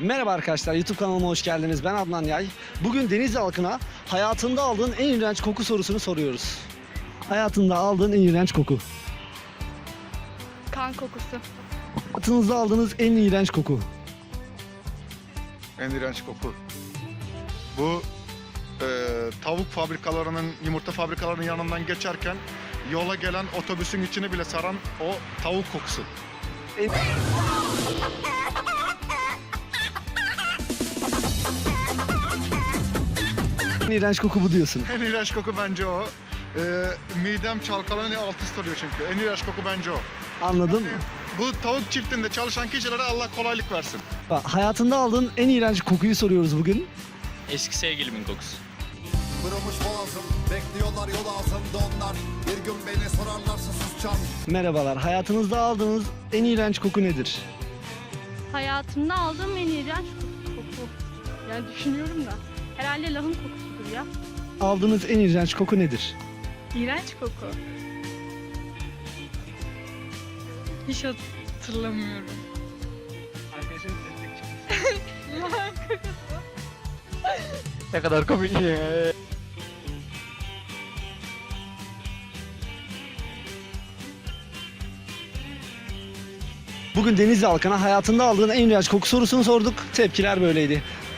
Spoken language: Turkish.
Merhaba arkadaşlar, YouTube kanalıma hoş geldiniz. Ben Adnan Yay. Bugün deniz halkına hayatında aldığın en iğrenç koku sorusunu soruyoruz. Hayatında aldığın en iğrenç koku. Kan kokusu. Hayatınızda aldığınız en iğrenç koku. En iğrenç koku. Bu e, tavuk fabrikalarının, yumurta fabrikalarının yanından geçerken yola gelen otobüsün içini bile saran o tavuk kokusu. En iğrenç koku bu diyorsun. En iğrenç koku bence o. E, midem çalkalanıyor, alt üst oluyor çünkü. En iğrenç koku bence o. Anladın mı? Bu tavuk çiftinde çalışan kişilere Allah kolaylık versin. Bak, Hayatında aldığın en iğrenç kokuyu soruyoruz bugün. Eski sevgilimin kokusu. Kırılmış boğazım Bekliyorlar yol ağzımda onlar Bir gün beni sorarlarsa susacağım Merhabalar, hayatınızda aldığınız en iğrenç koku nedir? Hayatımda aldığım en iğrenç koku. Yani düşünüyorum da. Herhalde lahın kokusudur ya. Aldığınız en iğrenç koku nedir? İğrenç koku. Hiç hatırlamıyorum. Ne kadar komik ya. Bugün Denizli halkına hayatında aldığın en iğrenç koku sorusunu sorduk. Tepkiler böyleydi.